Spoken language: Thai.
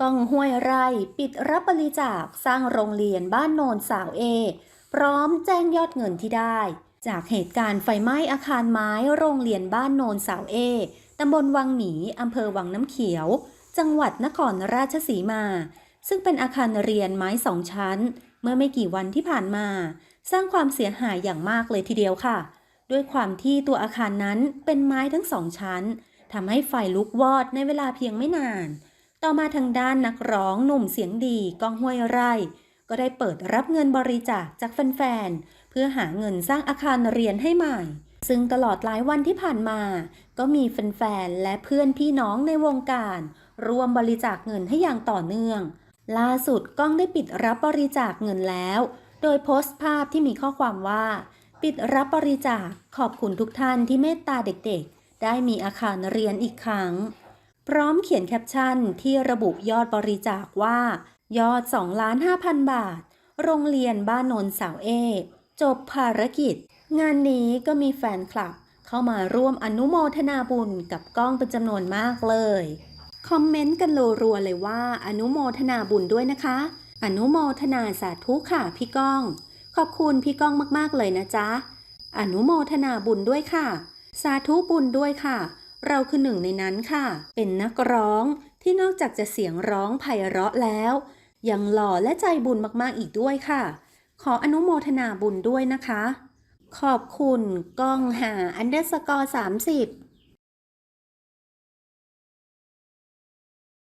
กองห้วยไร่ปิดรับบริจาคสร้างโรงเรียนบ้านโนนสาวเอ พร้อมแจ้งยอดเงินที่ได้ จากเหตุการณ์ไฟไหม้อาคารไม้โรงเรียนบ้านโนนสาวเอตำบลวังหมีอำเภอวังน้ำเขียว จังหวัดนครราชสีมา ซึ่งเป็นอาคารเรียนไม้สองชั้น เมื่อไม่กี่วันที่ผ่านมา สร้างความเสียหายอย่างมากเลยทีเดียวค่ะ ด้วยความที่ตัวอาคารนั้นเป็นไม้ทั้งสองชั้นทำให้ไฟลุกวอดในเวลาเพียงไม่นาน ต่อมาทางด้านนักร้องหนุ่มเสียงดีก้องห้วยไร่ ก็ได้เปิดรับเงินบริจาคจากแฟนๆ เพื่อหาเงินสร้างอาคารเรียนให้ใหม่ ซึ่งตลอดหลายวันที่ผ่านมา ก็มีแฟนๆ และเพื่อนพี่น้องในวงการร่วมบริจาคเงินให้อย่างต่อเนื่อง ล่าสุดก้องได้ปิดรับบริจาคเงินแล้ว โดยโพสต์ภาพที่มีข้อความว่า ปิดรับบริจาคขอบคุณทุกท่านที่เมตตาเด็กๆ ได้มีอาคารเรียนอีกครั้ง พร้อมเขียนแคปชั่นที่ระบุยอดบริจาคว่า ยอด 2 ล้าน5,000บาท โรงเรียนบ้านนนสาวเอ จบภารกิจ งานนี้ก็มีแฟนคลับ เข้ามาร่วมอนุโมทนาบุญกับกล้องเป็นจำนวนมากเลย คอมเมนต์กันรัวๆเลยว่าอนุโมทนาบุญด้วยนะคะ อนุโมทนาสาธุค่ะพี่ก้อง ขอบคุณพี่ก้องมากๆเลยนะจ๊ะ อนุโมทนาบุญด้วยค่ะ สาธุบุญด้วยค่ะ เราคือหนึ่งในนั้นค่ะ เป็นนักร้องที่นอกจากจะเสียงร้องไพเราะแล้ว ยังหล่อและใจบุญมากๆอีกด้วยค่ะ ขออนุโมทนาบุญด้วยนะคะ ขอบคุณก้องหาอันเดอร์สกอร์30